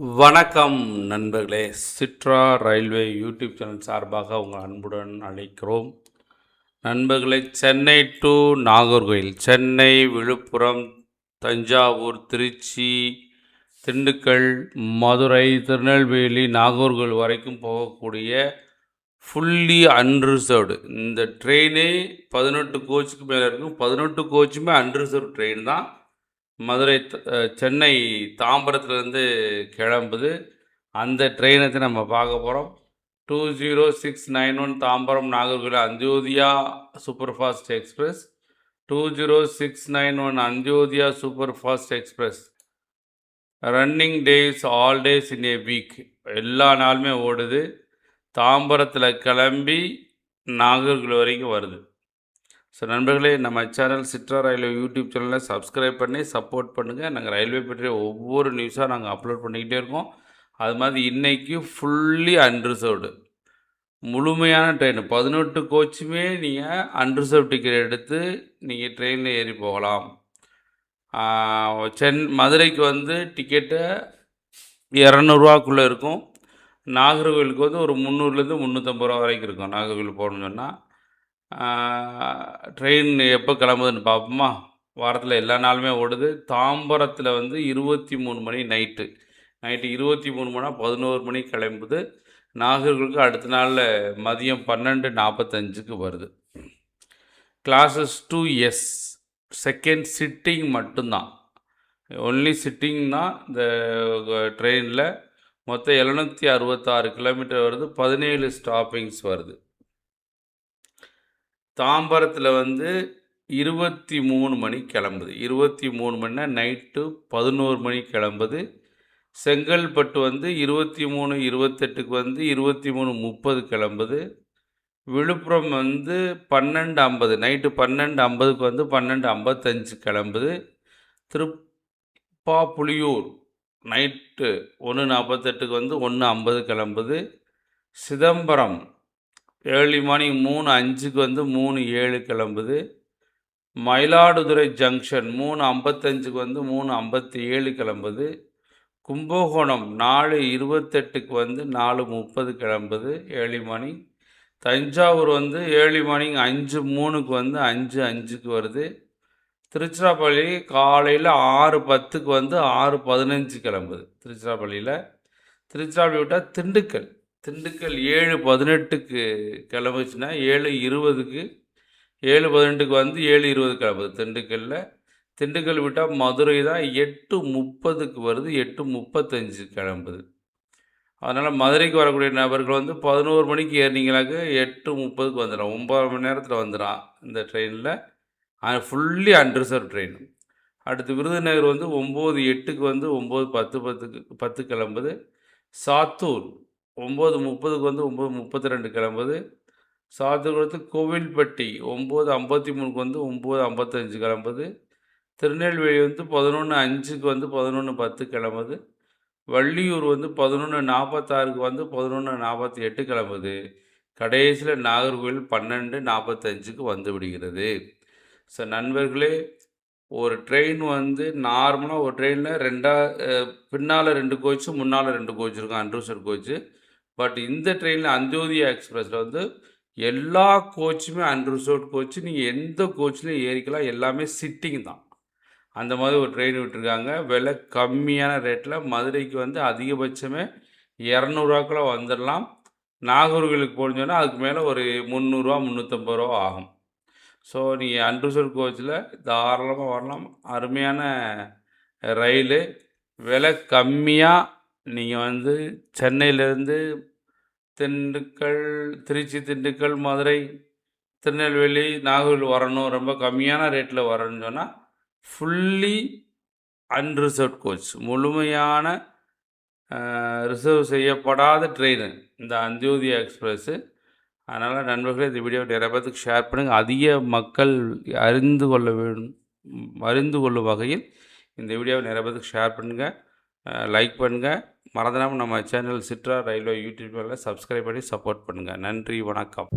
வணக்கம் நண்பர்களே. சிட்ரா railway YouTube channel சார்பாக உங்கள் அன்புடன் அழைக்கிறோம். நண்பர்களே சென்னை டு நாகர்கோயில் சென்னை விழுப்புரம் தஞ்சாவூர் திருச்சி திண்டுக்கல் மதுரை திருநெல்வேலி நாகர்கோவில் வரைக்கும் போகக்கூடிய ஃபுல்லி அன்ரிசர்வ்டு இந்த ட்ரெயினே பதினெட்டு கோச்சுக்கு மேலே இருக்கும். பதினெட்டு கோச்சுமே அன்ரிசர்வ் ட்ரெயின் தான். மதுரை சென்னை தாம்பரத்துலேருந்து கிளம்புது. அந்த ட்ரெயினை நம்ம பார்க்க போகிறோம் two zero six nine one Tambaram Nagercoil Antyodaya super fast express. Two zero six nine one Antyodaya super fast express. Running days all days in a week. எல்லா நாளுமே ஓடுது. தாம்பரத்தில் கிளம்பி நாகர்கோவில் வரைக்கும் வருது. ஸோ நண்பர்களே நம்ம சேனல் சிட்ரா ரயில்வே யூடியூப் சேனலில் சப்ஸ்கிரைப் பண்ணி சப்போர்ட் பண்ணுங்கள் நாங்கள் ரயில்வே பற்றிய ஒவ்வொரு நியூஸாக நாங்கள் அப்லோட் பண்ணிக்கிட்டே இருக்கோம். அது மாதிரி இன்றைக்கி ஃபுல்லி அன்ரிசர்வ்டு முழுமையான ட்ரெயின் பதினெட்டு கோச்சுமே நீங்கள் அன்ரிசர்வ் டிக்கெட் எடுத்து நீங்கள் ட்ரெயினில் ஏறி போகலாம். சென் மதுரைக்கு வந்து டிக்கெட்டு இரநூறுவாக்குள்ளே இருக்கும். நாகர்கோவிலுக்கு வந்து ஒரு முந்நூறுலேருந்து முந்நூற்றம்பது ரூபா வரைக்கும் இருக்கும். நாகர்கோவில் போகணுன்னு சொன்னால் ட்ரெயின் எப்போ கிளம்புதுன்னு பார்ப்போமா வாரத்தில் எல்லா நாளுமே ஓடுது. தாம்பரத்தில் வந்து இருபத்தி மூணு மணி நைட்டு நைட்டு இருபத்தி மூணு மணி பதினோரு மணி கிளம்புது. நாகர்களுக்கு அடுத்த நாளில் மதியம் பன்னெண்டு நாற்பத்தஞ்சுக்கு வருது. Classes two S second sitting மட்டும்தான். ஒன்லி சிட்டிங் தான் இந்த ட்ரெயினில் மொத்தம் எழுநூற்றி அறுபத்தாறு கிலோமீட்டர் வருது. பதினேழு ஸ்டாப்பிங்ஸ் வருது. தாம்பரத்தில் வந்து இருபத்தி மூணு மணி கிளம்புது. இருபத்தி மூணு மணினா நைட்டு பதினோரு மணி கிளம்புது. செங்கல்பட்டு வந்து இருபத்தி மூணு இருபத்தெட்டுக்கு வந்து இருபத்தி மூணு முப்பது கிளம்புது. விழுப்புரம் வந்து பன்னெண்டு ஐம்பது நைட்டு பன்னெண்டு ஐம்பதுக்கு வந்து பன்னெண்டு ஐம்பத்தஞ்சு கிளம்புது. திருப்பாப்புலியூர் நைட்டு ஒன்று நாற்பத்தெட்டுக்கு வந்து ஒன்று ஐம்பது கிளம்புது. சிதம்பரம் ஏர்லி மார்னிங் மூணு அஞ்சுக்கு வந்து மூணு ஏழு கிளம்புது. மயிலாடுதுறை ஜங்ஷன் மூணு ஐம்பத்தஞ்சுக்கு வந்து மூணு ஐம்பத்தி ஏழு கிளம்புது. கும்பகோணம் நாலு இருபத்தெட்டுக்கு வந்து நாலு முப்பது கிளம்புது. ஏர்லி மார்னிங் தஞ்சாவூர் வந்து ஏர்லி மார்னிங் அஞ்சு மூணுக்கு வந்து அஞ்சு அஞ்சுக்கு வருது. திருச்சிராப்பள்ளி காலையில் ஆறு பத்துக்கு வந்து ஆறு பதினஞ்சு கிளம்புது. திருச்சிராப்பள்ளியில். திருச்சிராப்பள்ளி விட்டால் திண்டுக்கல். திண்டுக்கல் ஏழு பதினெட்டுக்கு கிளம்புச்சுன்னா ஏழு இருபதுக்கு ஏழு பதினெட்டுக்கு வந்து ஏழு இருபது கிளம்புது திண்டுக்கல்லில் திண்டுக்கல் விட்டால் மதுரை தான் எட்டு முப்பதுக்கு வருது எட்டு முப்பத்தஞ்சு கிளம்புது. அதனால் மதுரைக்கு வரக்கூடிய நபர்கள் வந்து பதினோரு மணிக்கு ஏறினீங்களாக்க எட்டு முப்பதுக்கு வந்துடும் ஒம்பது மணி நேரத்தில் வந்துடும் இந்த ட்ரெயினில். ஃபுல்லி அன்ரிசர்வ் ட்ரெயின் அடுத்து விருதுநகர் வந்து ஒம்பது எட்டுக்கு வந்து ஒம்பது பத்து பத்துக்கு பத்து கிளம்புது. சாத்தூர் ஒம்பது முப்பதுக்கு வந்து ஒம்பது முப்பத்தி ரெண்டு கிளம்புது சாத்துக்குளத்து கோவில்பட்டி ஒம்பது ஐம்பத்தி மூணுக்கு வந்து ஒம்பது ஐம்பத்தஞ்சு கிளம்புது. திருநெல்வேலி வந்து பதினொன்று அஞ்சுக்கு வந்து பதினொன்று பத்து கிளம்புது. வள்ளியூர் வந்து பதினொன்று நாற்பத்தாறுக்கு வந்து பதினொன்று நாற்பத்தி எட்டு கிளம்புது. கடைசியில் நாகர்கோவில் பன்னெண்டு நாற்பத்தஞ்சுக்கு வந்து விடுகிறது. ஸோ நண்பர்களே ஒரு ட்ரெயின் வந்து நார்மலாக ஒரு ட்ரெயினில் ரெண்டா பின்னால் ரெண்டு கோச்சு முன்னால் ரெண்டு கோச் இருக்கும். அன்ரூசர் கோச்சு. பட் இந்த ட்ரெயினில் அந்தியோதியா எக்ஸ்பிரஸில் வந்து எல்லா கோச்சுமே அன்ரிசர்வ் கோச்சு நீங்கள் எந்த கோச்சிலையும் ஏறிக்கலாம் எல்லாமே சிட்டிங் தான். அந்த மாதிரி ஒரு ட்ரெயின் விட்டுருக்காங்க. விலை கம்மியான ரேட்டில் மதுரைக்கு வந்து அதிகபட்சமே இரநூறுவாக்குள்ள வந்துடலாம் நாகூர்களுக்கு போனோன்னா அதுக்கு மேலே ஒரு முந்நூறுரூவா முந்நூற்றம்பது ரூபா ஆகும். ஸோ நீங்கள் அன்ரிசர்வ் கோச்சில் தாராளமாக வரலாம். அருமையான ரயிலு. விலை கம்மியாக நீங்கள் வந்து சென்னையிலேருந்து திண்டுக்கல் திருச்சி திண்டுக்கல் மதுரை திருநெல்வேலி நாகர்கோவில் வரணும். ரொம்ப கம்மியான ரேட்டில் வரணும்னு சொன்னால் ஃபுல்லி அன்ரிசர்வ் கோச் முழுமையான ரிசர்வ் செய்யப்படாத ட்ரெயின் இந்த அந்தியோதயா எக்ஸ்பிரஸ்ஸு அதனால் நண்பர்களே இந்த வீடியோ நிறைய பேர்த்துக்கு ஷேர் பண்ணுங்கள் அதிக மக்கள் அறிந்து கொள்ள வேண்டும் அறிந்து கொள்ளும் வகையில் இந்த வீடியோவை நிறைய பேர்த்துக்கு ஷேர் பண்ணுங்கள் லைக் பண்ணுங்கள் மறந்துடாமல் நம்ம சேனல் சிட்ரா ரயில்வே யூடியூப் சேனலை சப்ஸ்கிரைப் பண்ணி சப்போர்ட் பண்ணுங்கள் நன்றி வணக்கம்.